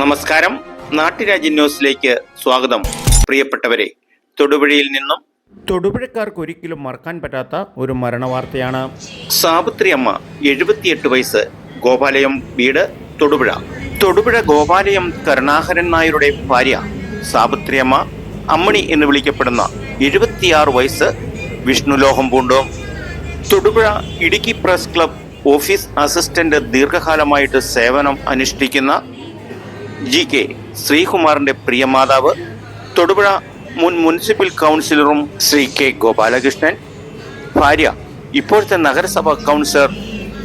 നമസ്കാരം. നാട്ടുരാജ്യ ന്യൂസിലേക്ക് സ്വാഗതം. പ്രിയപ്പെട്ടവരെ തൊടുപുഴയിൽ നിന്നും തൊടുപുഴക്കാർക്ക് ഒരിക്കലും മറക്കാൻ പറ്റാത്ത ഒരു മരണവാർത്തയാണ്. സാവിത്രി അമ്മ എഴുപത്തിയെട്ട് വയസ്സ് ഗോപാലയം വീട് തൊടുപുഴ. തൊടുപുഴ ഗോപാലയം കരുണാകരൻ നായരുടെ ഭാര്യ സാവിത്രി അമ്മ അമ്മണി എന്ന് വിളിക്കപ്പെടുന്ന എഴുപത്തിയാറ് വയസ്സ് വിഷ്ണുലോഹം പൂണ്ടു. Thodupuzha Idukki press club office assistant ദീർഘകാലമായിട്ട് സേവനം അനുഷ്ഠിക്കുന്ന ജി കെ ശ്രീകുമാറിന്റെ പ്രിയമാതാവ് തൊടുപുഴ മുൻ മുനിസിപ്പൽ കൗൺസിലറും ശ്രീ കെ ഗോപാലകൃഷ്ണൻ ഭാര്യ ഇപ്പോഴത്തെ നഗരസഭാ കൗൺസിലർ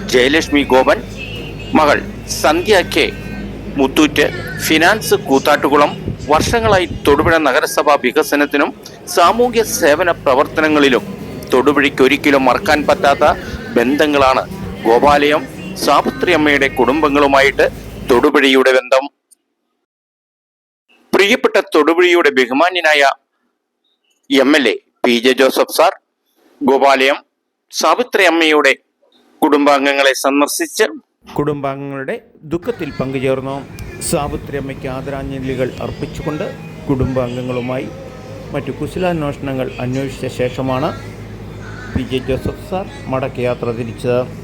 ജയലക്ഷ്മി ഗോപൻ മകൾ സന്ധ്യ കെ മുത്തൂറ്റ് ഫിനാൻസ് കൂത്താട്ടുകുളം വർഷങ്ങളായി തൊടുപുഴ നഗരസഭാ വികസനത്തിനും സാമൂഹ്യ സേവന പ്രവർത്തനങ്ങളിലും തൊടുപുഴയ്ക്ക് ഒരിക്കലും മറക്കാൻ പറ്റാത്ത ബന്ധങ്ങളാണ് ഗോപാലയം സാപുത്രിയമ്മയുടെ കുടുംബങ്ങളുമായിട്ട് തൊടുപുഴയുടെ ബന്ധം പ്രിയപ്പെട്ട തൊടുപുഴയുടെ ബഹുമാന്യനായ M L A P J Joseph sir Gopalayam Savithri അമ്മയുടെ കുടുംബാംഗങ്ങളെ സന്ദർശിച്ച് കുടുംബാംഗങ്ങളുടെ ദുഃഖത്തിൽ പങ്കുചേർന്നു. സാവിത്രി അമ്മയ്ക്ക് ആദരാഞ്ജലികൾ അർപ്പിച്ചുകൊണ്ട് കുടുംബാംഗങ്ങളുമായി മറ്റു കുശലാന്വേഷണങ്ങൾ അന്വേഷിച്ച ശേഷമാണ് പി ജെ ജോസഫ് സാർ മടക്കയാത്ര തിരിച്ചത്.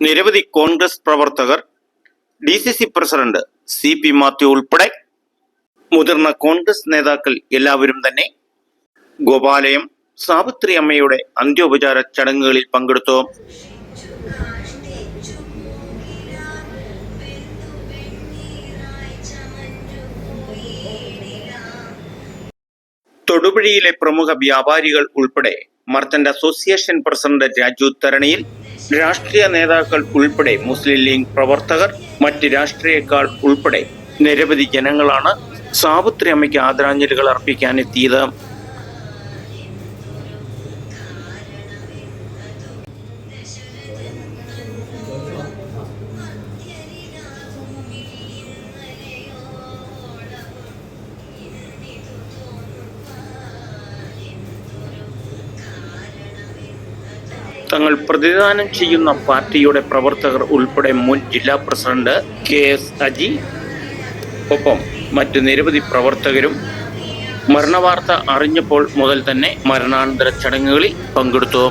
നിരവധി കോൺഗ്രസ് പ്രവർത്തകർ D C C president C P Mathew ഉൾപ്പെടെ മുതിർന്ന കോൺഗ്രസ് നേതാക്കൾ എല്ലാവരും തന്നെ ഗോപാലയം സാവിത്രി അമ്മയുടെ അന്ത്യോപചാര ചടങ്ങുകളിൽ പങ്കെടുത്തു. തൊടുപുഴയിലെ പ്രമുഖ വ്യാപാരികൾ ഉൾപ്പെടെ merchant association president Raju Tharaniyil രാഷ്ട്രീയ നേതാക്കൾ ഉൾപ്പെടെ മുസ്ലിം ലീഗ് പ്രവർത്തകർ മറ്റ് രാഷ്ട്രീയക്കാർ ഉൾപ്പെടെ നിരവധി ജനങ്ങളാണ് സാവിത്രി അമ്മയ്ക്ക് ആദരാഞ്ജലികൾ അർപ്പിക്കാൻ എത്തിയത്. തങ്ങൾ പ്രതിദാനം ചെയ്യുന്ന പാർട്ടിയുടെ പ്രവർത്തകർ ഉൾപ്പെടെ മുൻ ജില്ലാ പ്രസിഡന്റ് കെ എസ് അജി. ഒപ്പം മറ്റു നിരവധി പ്രവർത്തകരും മരണവാർത്ത അറിഞ്ഞപ്പോൾ മുതൽ തന്നെ മരണാനന്തര ചടങ്ങുകളിൽ പങ്കെടുത്തു.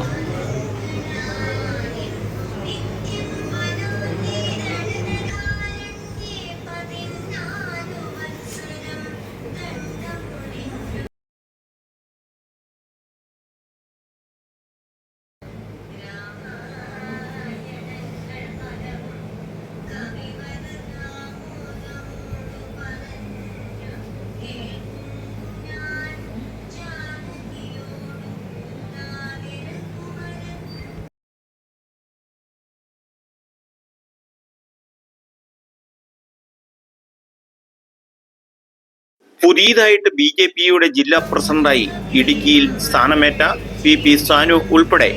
പുതിയതായിട്ട് ബി ജെ പിയുടെ ജില്ലാ പ്രസിഡന്റായി ഇടുക്കിയിൽ സ്ഥാനമേറ്റ പി പി സാനു ഉൾപ്പെടെ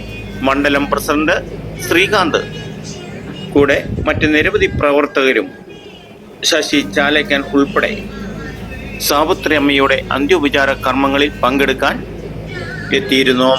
മണ്ഡലം പ്രസിഡന്റ് ശ്രീകാന്ത്. കൂടെ മറ്റ് നിരവധി പ്രവർത്തകരും ശശി ചാലക്കൻ ഉൾപ്പെടെ സാവിത്രി അമ്മയുടെ അന്ത്യോപചാര കർമ്മങ്ങളിൽ പങ്കെടുക്കാൻ എത്തിയിരുന്നു.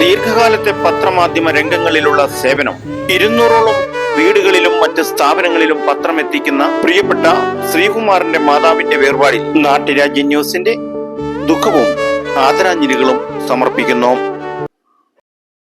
ദീർഘകാലത്തെ പത്രമാധ്യമ രംഗങ്ങളിലുള്ള സേവനം ഇരുന്നൂറോളം വീടുകളിലും മറ്റ് സ്ഥാപനങ്ങളിലും പത്രം എത്തിക്കുന്ന പ്രിയപ്പെട്ട ശ്രീകുമാറിന്റെ മാതാവിന്റെ വേർപാടിൽ നാട്ടുരാജ്യ ന്യൂസിന്റെ ദുഃഖവും ആദരാഞ്ജലികളും സമർപ്പിക്കുന്നു.